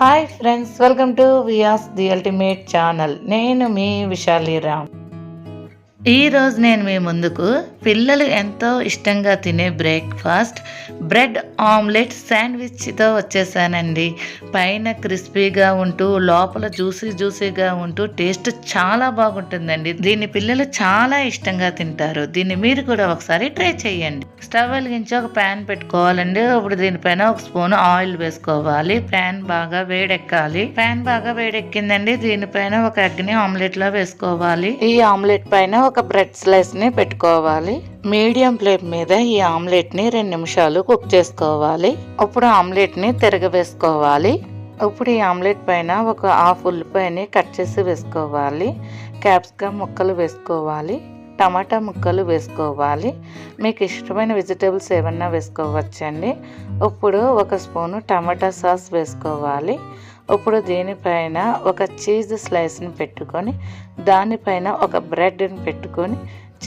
Hi friends welcome to Vyas the ultimate channel నేను మీ విశాలి రామ్. రోజు నేను మీ ముందుకు పిల్లలు ఎంతో ఇష్టంగా తినే బ్రేక్ఫాస్ట్ బ్రెడ్ ఆమ్లెట్ శాండ్విచ్తో వచ్చేసానండి. పైన క్రిస్పీగా ఉంటూ లోపల జ్యూసీ జ్యూసీగా ఉంటూ టేస్ట్ చాలా బాగుంటుందండి. దీన్ని పిల్లలు చాలా ఇష్టంగా తింటారు. దీన్ని మీరు కూడా ఒకసారి ట్రై చేయండి. స్టవ్ వెలిగించి ఒక ప్యాన్ పెట్టుకోవాలండి. ఇప్పుడు దీనిపైన ఒక స్పూన్ ఆయిల్ వేసుకోవాలి. ప్యాన్ బాగా వేడెక్కాలి. ప్యాన్ బాగా వేడెక్కిందండి. దీనిపైన ఒక అగ్ని ఆమ్లెట్లో వేసుకోవాలి. ఈ ఆమ్లెట్ పైన ఒక ఒక బ్రెడ్ స్లైస్ని పెట్టుకోవాలి. మీడియం ఫ్లేమ్ మీద ఈ ఆమ్లెట్ని రెండు నిమిషాలు కుక్ చేసుకోవాలి. అప్పుడు ఆమ్లెట్ని తిరగవేసుకోవాలి. ఇప్పుడు ఈ ఆమ్లెట్ పైన ఒక హాఫ్ ఉల్లిపాయని కట్ చేసి వేసుకోవాలి. క్యాప్సికమ్ ముక్కలు వేసుకోవాలి. టమాటా ముక్కలు వేసుకోవాలి. మీకు ఇష్టమైన వెజిటేబుల్స్ ఏమన్నా వేసుకోవచ్చండి. ఇప్పుడు ఒక స్పూను టమాటా సాస్ వేసుకోవాలి. ఇప్పుడు దీనిపైన ఒక చీజ్ స్లైస్ని పెట్టుకొని దానిపైన ఒక బ్రెడ్ని పెట్టుకొని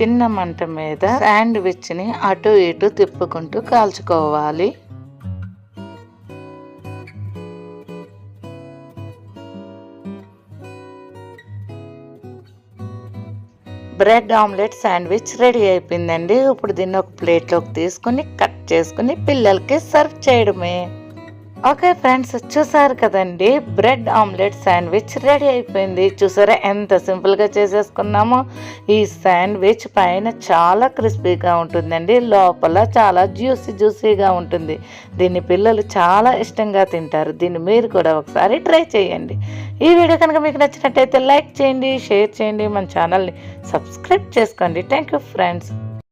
చిన్న మంట మీద శాండ్విచ్ని అటు ఇటు తిప్పుకుంటూ కాల్చుకోవాలి. బ్రెడ్ ఆమ్లెట్ శాండ్విచ్ రెడీ అయిపోయిందండి. ఇప్పుడు దీన్ని ఒక ప్లేట్లోకి తీసుకుని కట్ చేసుకుని పిల్లలకి సర్వ్ చేయడమే. ఓకే ఫ్రెండ్స్ చూసారు కదండి? బ్రెడ్ ఆమ్లెట్ శాండ్విచ్ రెడీ అయిపోయింది. చూసారా ఎంత సింపుల్గా చేసేసుకున్నామో? ఈ శాండ్విచ్ పైన చాలా క్రిస్పీగా ఉంటుందండి. లోపల చాలా జ్యూసీ జ్యూసీగా ఉంటుంది. దీన్ని పిల్లలు చాలా ఇష్టంగా తింటారు. దీన్ని మీరు కూడా ఒకసారి ట్రై చేయండి. ఈ వీడియో కనుక మీకు నచ్చినట్టయితే లైక్ చేయండి షేర్ చేయండి. మన ఛానల్ని సబ్స్క్రైబ్ చేసుకోండి. Thank you friends.